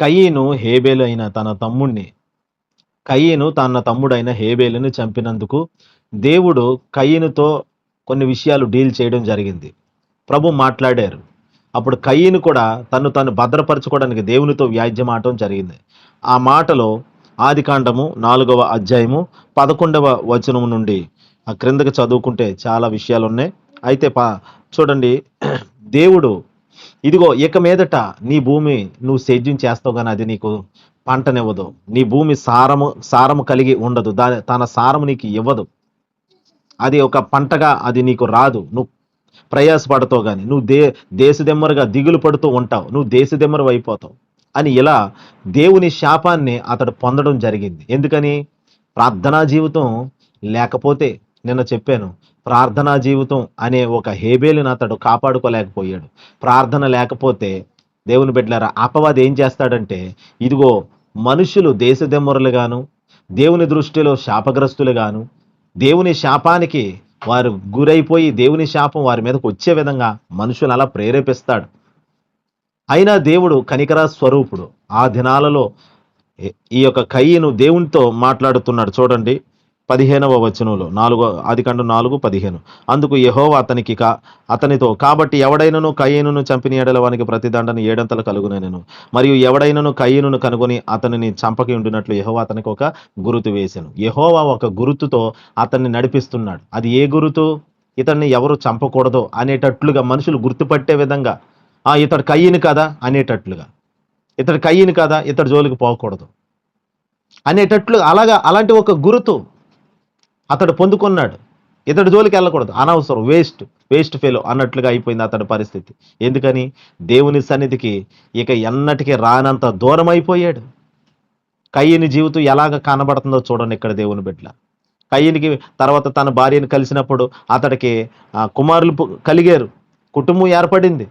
కయ్యను హేబేలు అయిన తన తమ్ముణ్ణి. కయ్యను తన తమ్ముడైన హేబేలుని చంపినందుకు దేవుడు కయ్యనుతో కొన్ని విషయాలు డీల్ చేయడం జరిగింది. ప్రభు మాట్లాడారు. అప్పుడు కయ్యను కూడా తను తను భద్రపరచుకోవడానికి దేవునితో వ్యాజ్యమాటం జరిగింది. ఆ మాటలో ఆదికాండము నాలుగవ అధ్యాయము పదకొండవ వచనం నుండి ఆ క్రిందకి చదువుకుంటే చాలా విషయాలు ఉన్నాయి అయితే పా చూడండి. దేవుడు ఇదిగో ఇక మీదట నీ భూమి నువ్వు సేద్యం చేస్తావు కానీ అది నీకు పంటనివ్వదు. నీ భూమి సారము సారము కలిగి ఉండదు. దాని తన సారము నీకు ఇవ్వదు. అది ఒక పంటగా అది నీకు రాదు. నువ్వు ప్రయాసపడతావు కానీ నువ్వు దే దేశదెమ్మరుగా దిగులు పడుతూ ఉంటావు. నువ్వు దేశదెమ్మరు అయిపోతావు. అని ఇలా దేవుని శాపాన్ని అతడు పొందడం జరిగింది. ఎందుకని? ప్రార్థనా జీవితం లేకపోతే నిన్న చెప్పాను ప్రార్థనా జీవితం అనే ఒక హేబేలుని అతడు కాపాడుకోలేకపోయాడు. ప్రార్థన లేకపోతే దేవుని బిడ్డలారా అపవాది ఏం చేస్తాడంటే ఇదిగో మనుషులు దేశదెమ్మరులుగాను దేవుని దృష్టిలో శాపగ్రస్తులుగాను దేవుని శాపానికి వారు గురైపోయి దేవుని శాపం వారి మీదకు వచ్చే విధంగా మనుషులు అలా ప్రేరేపిస్తాడు. అయినా దేవుడు కనికర స్వరూపుడు. ఆ దినాలలో ఈ- ఈ యొక్క కయ్యను దేవునితో మాట్లాడుతున్నాడు. చూడండి. పదిహేనవ వచనంలో నాలుగో ఆదికాండ నాలుగు పదిహేను. అందుకు యెహోవా అతనికి కా అతనితో కాబట్టి ఎవడైనను కయ్యనును చంపిన ఎడల వానికి ప్రతిదండన ఏడంతలు కలుగునెను మరియు ఎవడైనను కయ్యనును కనుగొని అతనిని చంపకి ఉండినట్లు యెహోవా అతనికి ఒక గురుతు వేశాను యెహోవా ఒక గురుతుతో అతన్ని నడిపిస్తున్నాడు. అది ఏ గురుతు? ఇతన్ని ఎవరు చంపకూడదు అనేటట్లుగా మనుషులు గుర్తుపట్టే విధంగా ఆ ఇతడు కయ్యను కదా? అనేటట్లుగా. ఇతడు కయ్యను కదా? ఇతడు జోలికి పోకూడదు. అనేటట్లు అలాగా అలాంటి ఒక గురుతు అతడు పొందుకున్నాడు. ఇతడు జోలికి వెళ్ళకూడదు. అనవసరం. వేస్ట్. వేస్ట్ ఫెలో అన్నట్లుగా అయిపోయింది అతడి పరిస్థితి. ఎందుకని? దేవుని సన్నిధికి ఇక ఎన్నటికీ రానంత దూరం అయిపోయాడు. కయ్యని జీవితం ఎలాగ కనబడుతుందో చూడండి ఇక్కడ దేవుని బిడ్డ కయ్యనికి తర్వాత తన భార్యను కలిసినప్పుడు అతడికి కుమారులు కలిగారు. కుటుంబం ఏర్పడింది.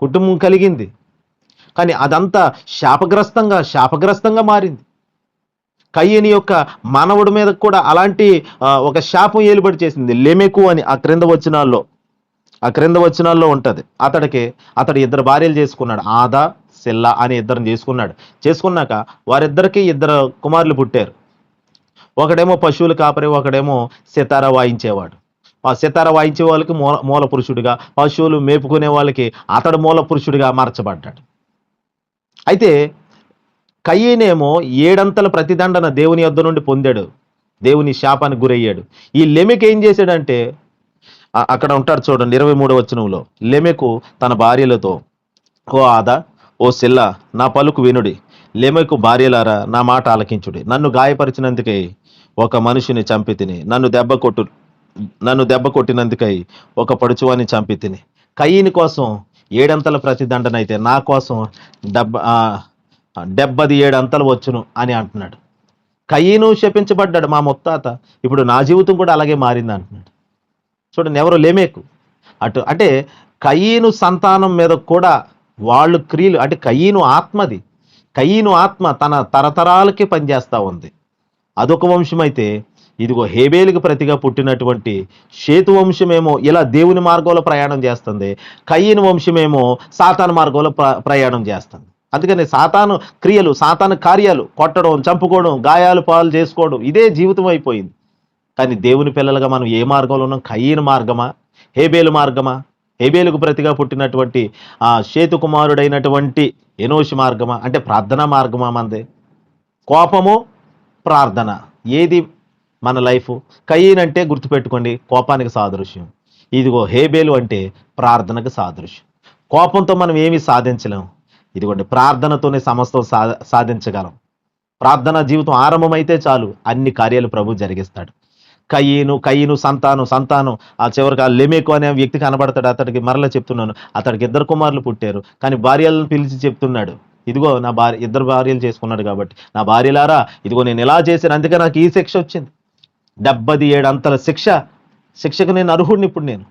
కుటుంబం కలిగింది. కానీ అదంతా శాపగ్రస్తంగా శాపగ్రస్తంగా మారింది. కయ్యని యొక్క మానవుడి మీద కూడా అలాంటి ఒక శాపం ఏలుబడి చేసింది. లెమెకు అని ఆ క్రింద వచనాల్లో ఆ క్రింద వచనాల్లో ఉంటుంది. అతడికి అతడు ఇద్దరు భార్యలు చేసుకున్నాడు. ఆదా సెల్లా అని ఇద్దరిని చేసుకున్నాడు. చేసుకున్నాక వారిద్దరికి ఇద్దరు కుమారులు పుట్టారు. ఒకడేమో పశువులు కాపరి ఒకడేమో సితార వాయించేవాడు. ఆ సితార వాయించే వాళ్ళకి మూల మూల పురుషుడిగా పశువులు మేపుకునే వాళ్ళకి అతడు మూల పురుషుడిగా మార్చబడ్డాడు. అయితే కయ్యేనేమో ఏడంతల ప్రతిదండన దేవుని యొద్ద నుండి పొందాడు. దేవుని శాపానికి గురయ్యాడు. ఈ లెమెక్ ఏం చేశాడంటే అక్కడ ఉంటాడు చూడండి ఇరవై మూడవ వచనంలో. లెమెకు తన భార్యలతో ఓ ఆదా ఓ సిల్ల నా పలుకు వినుడి. లెమెకు భార్యలారా నా మాట ఆలకించుడి. నన్ను గాయపరిచినందుకై ఒక మనిషిని చంపి తిని నన్ను దెబ్బ కొట్టు నన్ను దెబ్బ కొట్టినందుకై ఒక పడుచువాని చంపి తిని. కయ్యని కోసం ఏడంతల ప్రతిదండన అయితే నా కోసం డబ్బ డెబ్బది ఏడు అంతలు వచ్చును అని అంటున్నాడు. కయ్యను శపించబడ్డాడు మా ముత్తాత. ఇప్పుడు నా జీవితం కూడా అలాగే మారింది అంటున్నాడు. చూడండి ఎవరు లేమేకు? అటు అంటే కయ్యను సంతానం మీద కూడా వాళ్ళు క్రియలు అంటే కయ్యను ఆత్మది. కయ్యను ఆత్మ తన తరతరాలకి పనిచేస్తూ ఉంది. అదొక వంశం అయితే ఇదిగో హేబేలుకి ప్రతిగా పుట్టినటువంటి షేతు వంశమేమో ఇలా దేవుని మార్గంలో ప్రయాణం చేస్తుంది. కయ్యను వంశమేమో సాతాన్ మార్గంలో ప్ర- ప్రయాణం చేస్తుంది. అందుకని సాతాను క్రియలు సాతాను కార్యాలు కొట్టడం చంపుకోవడం గాయాలు పాలు చేసుకోవడం ఇదే జీవితం అయిపోయింది. కానీ దేవుని పిల్లలుగా మనం ఏ మార్గంలో ఉన్నాం? కయ్యిన మార్గమా? హేబేలు మార్గమా? హేబేలుకు ప్రతిగా పుట్టినటువంటి ఆ షేతు కుమారుడైనటువంటి ఎనోషి మార్గమా? అంటే ప్రార్థనా మార్గమా మనది కోపము ప్రార్థన. ఏది మన లైఫ్? కయ్యన్ అంటే గుర్తుపెట్టుకోండి కోపానికి సాదృశ్యం. ఇదిగో హేబేలు అంటే ప్రార్థనకు సాదృశ్యం. కోపంతో మనం ఏమీ సాధించలేం. ఇదిగోండి ప్రార్థనతోనే సమస్తం సా సాధించగలం. ప్రార్థన జీవితం ఆరంభమైతే చాలు అన్ని కార్యాలు ప్రభు జరిగిస్తాడు. కయ్యను కయ్యను సంతానం సంతానం ఆ చివరికి ఆ లెమేకు అనే వ్యక్తి కనబడతాడు అతడికి మరలా చెప్తున్నాను అతడికి ఇద్దరు కుమారులు పుట్టారు కానీ భార్యలను పిలిచి చెప్తున్నాడు ఇదిగో నా భార్య ఇద్దరు భార్యలు చేసుకున్నాడు కాబట్టి నా భార్యలారా ఇదిగో నేను ఇలా చేశాను అందుకే నాకు ఈ శిక్ష వచ్చింది. డెబ్బది ఏడు అంతల శిక్ష శిక్షకు నేను అర్హుడిని ఇప్పుడు నేను.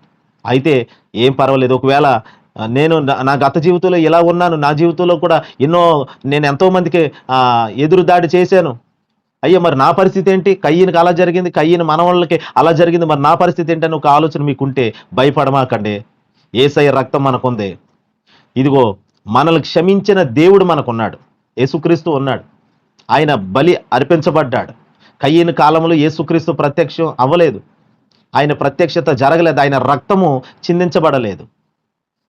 అయితే ఏం పర్వాలేదు ఒకవేళ నేను నా- నా గత జీవితంలో ఇలా ఉన్నాను. నా జీవితంలో కూడా ఎన్నో నేను ఎంతోమందికి ఎదురు దాడి చేశాను. అయ్యో మరి నా పరిస్థితి ఏంటి? కయ్యనికి అలా జరిగింది. కయ్యని మనవాళ్ళకి అలా జరిగింది. మరి నా పరిస్థితి ఏంటని ఒక ఆలోచన మీకుంటే భయపడమాకండి. ఏసఐ రక్తం మనకుంది. ఇదిగో మనల్ని క్షమించిన దేవుడు మనకున్నాడు. యేసుక్రీస్తు ఉన్నాడు. ఆయన బలి అర్పించబడ్డాడు. కయ్యని కాలంలో యేసుక్రీస్తు ప్రత్యక్షం అవ్వలేదు. ఆయన ప్రత్యక్షత జరగలేదు. ఆయన రక్తము చిందించబడలేదు.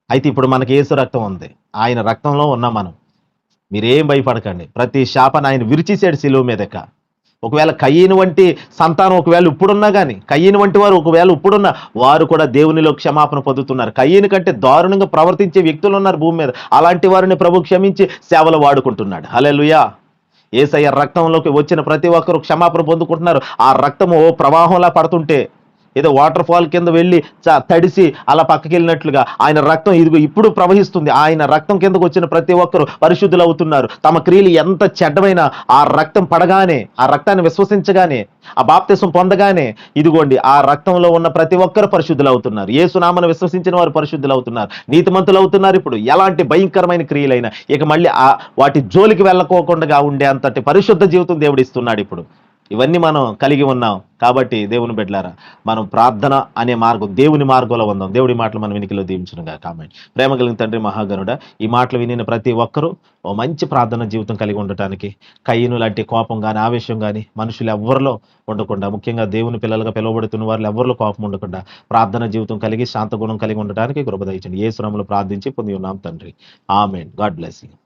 అయితే ఇప్పుడు మనకి యేసు రక్తం ఉంది. ఆయన రక్తంలో ఉన్నాం మనం. మీరేం భయపడకండి. ప్రతి శాపను ఆయన విరిచేసాడు శిలువ మీదక. ఒకవేళ కయ్యని వంటి సంతానం ఒకవేళ ఇప్పుడున్నా కానీ కయ్యని వంటి వారు ఒకవేళ ఇప్పుడున్నా వారు కూడా దేవునిలో క్షమాపణ పొందుతున్నారు. కయ్యని కంటే దారుణంగా ప్రవర్తించే వ్యక్తులు ఉన్నారు భూమి మీద. అలాంటి వారిని ప్రభు క్షమించి సేవలు వాడుకుంటున్నాడు. హల్లెలూయా! ఏసయ్య రక్తంలోకి వచ్చిన ప్రతి ఒక్కరు క్షమాపణ పొందుకుంటున్నారు. ఆ రక్తము ఓ ప్రవాహంలా పడుతుంటే ఏదో వాటర్ ఫాల్ కింద వెళ్ళి చ- తడిసి అలా పక్కకి వెళ్ళినట్లుగా ఆయన రక్తం ఇదిగో ఇప్పుడు ప్రవహిస్తుంది. ఆయన రక్తం కిందకు వచ్చిన ప్రతి ఒక్కరు పరిశుద్ధులు అవుతున్నారు. తమ క్రియలు ఎంత చెడ్డమైనా ఆ రక్తం పడగానే ఆ రక్తాన్ని విశ్వసించగానే ఆ బాప్తిసం పొందగానే ఇదిగోండి ఆ రక్తంలో ఉన్న ప్రతి ఒక్కరు పరిశుద్ధులు అవుతున్నారు. ఏసునామను విశ్వసించిన వారు పరిశుద్ధులు అవుతున్నారు. నీతిమంతులు అవుతున్నారు ఇప్పుడు. ఎలాంటి భయంకరమైన క్రియలైనా ఇక మళ్ళీ ఆ వాటి జోలికి వెళ్ళకోకుండా ఉండే అంతటి పరిశుద్ధ జీవితం దేవుడు ఇస్తున్నాడు ఇప్పుడు. ఇవన్నీ మనం కలిగి ఉన్నాం కాబట్టి దేవుని బిడ్డలారా మనం ప్రార్థన అనే మార్గం దేవుని మార్గంలో ఉందాం. దేవుడి మాటలు మనం వెనికిలో దీవించునుగా కామెంట్ ప్రేమ కలిగిన తండ్రి మహాగరుడ ఈ మాటలు వినిన ప్రతి ఒక్కరూ ఓ మంచి ప్రార్థన జీవితం కలిగి ఉండటానికి కయ్యను లాంటి కోపం కానీ ఆవేశం కానీ మనుషులు ఎవ్వరిలో ఉండకుండా ముఖ్యంగా దేవుని పిల్లలుగా పిలువబడుతున్న వారు ఎవరిలో కోపం ఉండకుండా ప్రార్థన జీవితం కలిగి శాంత గుణం కలిగి ఉండటానికి కృప ఏ శ్రమలు ప్రార్థించి పొంది ఉన్నాం తండ్రి. ఆమెన్. God bless you.